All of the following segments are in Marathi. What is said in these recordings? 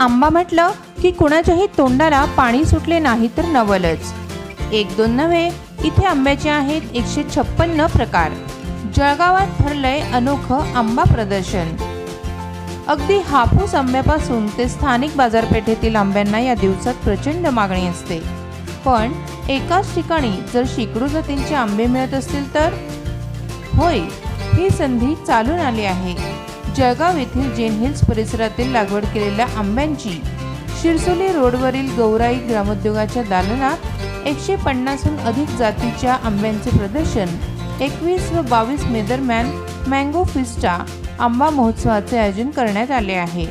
आंबा म्हटलं की कुणाच्याही तोंडाला पाणी सुटले नाही तर नवलच. एक दोन नव्हे इथे आंब्याचे आहेत एकशे छप्पन्न प्रकार. जळगावात भरलंय अनोखं आंबा प्रदर्शन. अगदी हापूस आंब्यापासून ते स्थानिक बाजारपेठेतील आंब्यांना या दिवसात प्रचंड मागणी असते. पण एकाच ठिकाणी जर शेकडो जातींचे आंबे मिळत असतील तर? होय ही संधी चालून आली आहे. जळगाव येथील जेन हिल्स परिसरातील लागवड केलेल्या आंब्यांची शिरसोली रोडवरील गौराई ग्रामोद्योगाच्या दालनात एकशे पन्नासहून अधिक जातीच्या आंब्यांचे प्रदर्शन. एकवीस व बावीस मे दरम्यान मँगो फिस्टा आंबा महोत्सवाचे आयोजन करण्यात आले आहे.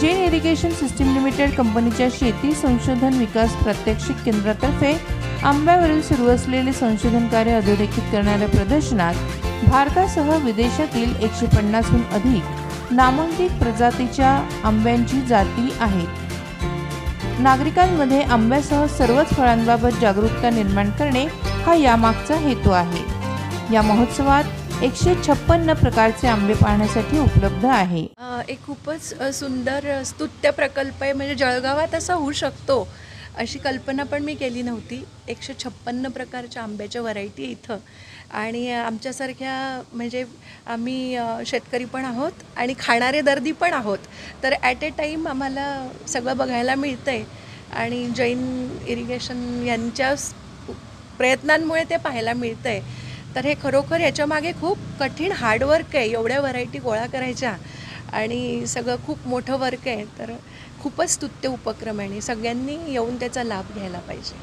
जेन इरिगेशन सिस्टीम लिमिटेड कंपनीच्या शेती संशोधन विकास प्रात्यक्षिक केंद्रातर्फे आंब्यावरील सुरू असलेले संशोधन कार्य अधोरेखित करणाऱ्या प्रदर्शनात भारतासह विदेशातील एकशे पन्नासहून अधिक नामांकित प्रजातीच्या आंब्यांची जाती आहेत नागरिकांमध्ये आंब्यासह सर्वच फळांबाबत जागरूकता निर्माण करणे हा यामागचा हेतू आहे. या महोत्सवात एकशे छप्पन्न प्रकारचे आंबे पाहण्यासाठी उपलब्ध आहे. एक खूपच सुंदर स्तुत्य प्रकल्प आहे. म्हणजे जळगावात असा होऊ शकतो. अशी कल्पना पण मी केली नव्हती. एकशे छप्पन्न प्रकारच्या आंब्याच्या व्हरायटी इथं. आणि आमच्यासारख्या म्हणजे आम्ही शेतकरी पण आहोत आणि खाणारे दर्दी पण आहोत. तर ॲट ए टाईम आम्हाला सगळं बघायला मिळतं आहे आणि जैन इरिगेशन यांच्या प्रयत्नांमुळे ते पाहायला मिळतं आहे तर हे खरोखर याच्यामागे खूप कठीण हार्डवर्क आहे. एवढ्या व्हरायटी गोळा करायच्या. आणि सगळं खूप मोठं वर्क आहे. तर खूपच स्तुत्य उपक्रम आहे आणि सगळ्यांनी येऊन त्याचा लाभ घ्यायला पाहिजे.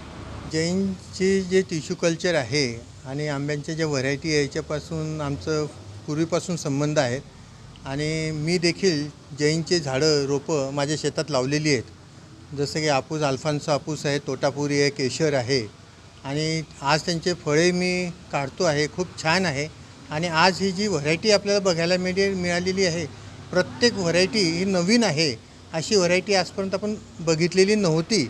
जैनची जे टिश्यू कल्चर आहे आणि आंब्यांच्या ज्या व्हरायटी आहे याच्यापासून आमचं पूर्वीपासून संबंध आहेत. आणि मी देखील जैनचे झाडं रोपं माझ्या शेतात लावलेली आहेत. जसं की आपूस अल्फान्सो आपूस आहे तोटापुरी आहे केशर आहे. आणि आज त्यांचे फळे मी काढतो आहे खूप छान आहे. आणि आज ही जी व्हरायटी आपल्याला बघायला मिळे मिळालेली आहे प्रत्येक व्हरायटी ही नवीन आहे. अशी व्हरायटी आजपर्यंत आपण बघितलेली नव्हती.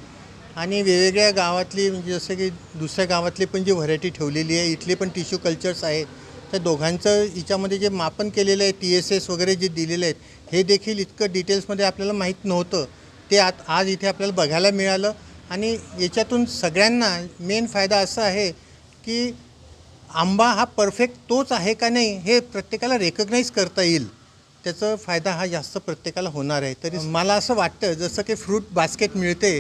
आणि वेगवेगळ्या गावातली म्हणजे जसं की दुसऱ्या गावातली पण जी व्हरायटी ठेवलेली आहे इथले पण टिश्यू कल्चर्स आहेत. त्या दोघांचं हिच्यामध्ये जे मापन केलेलं आहे टी एस एस वगैरे जे दिलेले आहेत हे देखील इतकं डिटेल्समध्ये आपल्याला माहीत नव्हतं. ते आत आज इथे आपल्याला बघायला मिळालं. आणि याच्यातून सगळ्यांना मेन फायदा असा आहे की आंबा हा परफेक्ट तोच आहे का नाही हे प्रत्येकाला रेकग्नाईज करता येईल. त्याचा फायदा हा जास्त प्रत्येकाला होणार आहे. तरी मला असं वाटतं जसं की फ्रूट बास्केट मिळते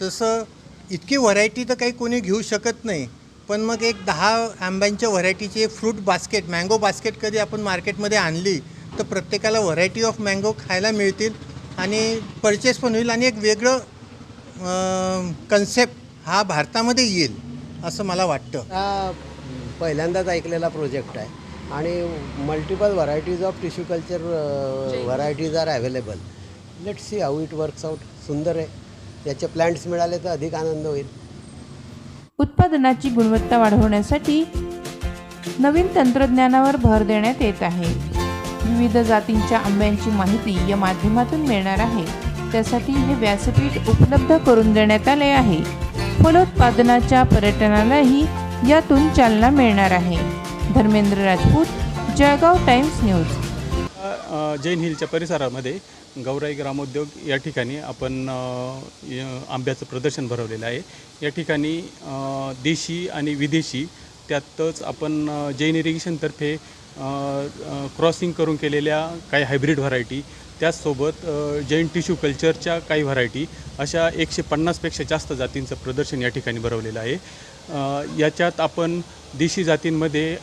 तसं इतकी व्हरायटी तर काही कोणी घेऊ शकत नाही. पण मग एक दहा आंब्यांच्या व्हरायटीची एक फ्रूट बास्केट मँगो बास्केट कधी आपण मार्केटमध्ये आणली तर प्रत्येकाला व्हरायटी ऑफ मँगो खायला मिळतील आणि परचेस पण होईल आणि एक वेगळं कन्सेप्ट हा भारतामध्ये येईल असं मला वाटतं. हा पहिल्यांदाच ऐकलेला प्रोजेक्ट आहे. आणि multiple varieties of tissue culture varieties are available let see how it works out सुंदर आहे. त्याचे प्लॅन्ट्स मिळाले तर अधिक आनंद होईल. उत्पादनाची गुणवत्ता वाढवण्यासाठी नवीन तंत्रज्ञानावर भर देण्यात येत आहे. विविध जातींच्या आंब्यांची माहिती या माध्यमातून मिळणार आहे. त्यासाठी हे व्यासपीठ उपलब्ध करून देण्यात आले आहे. फलोत्पादनाच्या पर्यटनालाही यातून चालना मिळणार आहे. Dharmendra Rajput Jalgaon Times news. Jain हिलच्या परिसरामध्ये गौराई ग्रामोद्योग या ठिकाणी आपण आंब्याचं प्रदर्शन भरवलेलं आहे. या ठिकाणी देशी आणि विदेशी त्यातच आपण जैन इरिगेशनतर्फे क्रॉसिंग करून केलेल्या काही हायब्रिड व्हरायटी त्याचसोबत जैन टिश्यू कल्चरच्या काही व्हरायटी अशा एकशे पन्नासपेक्षा जास्त जातींचं प्रदर्शन या ठिकाणी भरवलेलं आहे. याच्यात आपण देशी जातींमध्ये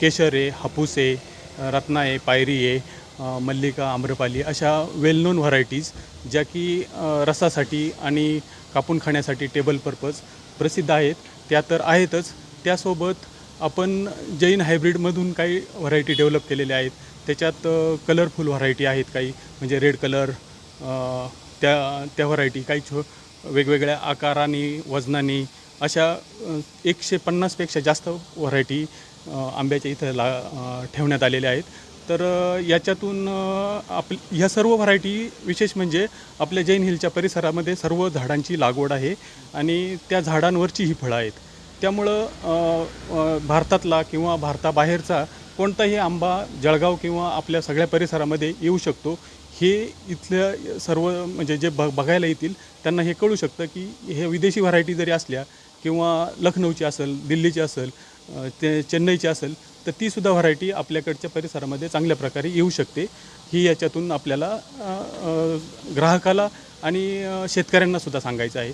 केशर आहे हापूस आहे रत्ना आहे पायरी आहे मल्लिका आम्रपाली अशा वेल नोन व्हरायटीज ज्या की रसासाठी आणि कापून खाण्यासाठी टेबल पर्पज प्रसिद्ध आहेत. त्या तर आहेतच. त्यासोबत आपण जैन हायब्रिडमधून काही व्हरायटी डेव्हलप केलेल्या आहेत. त्याच्यात कलरफुल व्हरायटी आहेत काही. म्हणजे रेड कलर त्या त्या व्हरायटी काही छो वेगवेगळ्या आकाराने वजनाने अशा एकशे पन्नासपेक्षा जास्त व्हरायटी आंब्याच्या इथं ला ठेवण्यात आलेल्या आहेत. तर याच्यातून आप ह्या सर्व व्हरायटी विशेष म्हणजे आपल्या जैन हिलच्या परिसरामध्ये सर्व झाडांची लागवड आहे आणि त्या झाडांवरची ही फळं आहेत. त्यामुळं भारतातला किंवा भारताबाहेरचा कोणताही आंबा जळगाव किंवा आपल्या सगळ्या परिसरामध्ये येऊ शकतो. हे इथल्या सर्व म्हणजे जे ब बघायला येतील त्यांना हे कळू शकतं की हे विदेशी व्हरायटी जरी असल्या किंवा लखनौची असेल दिल्लीची असेल ते चेन्नईची असेल तर तीसुद्धा व्हरायटी आपल्याकडच्या परिसरामध्ये चांगल्या प्रकारे येऊ शकते. ही याच्यातून आपल्याला ग्राहकाला आणि शेतकऱ्यांनासुद्धा सांगायचं आहे.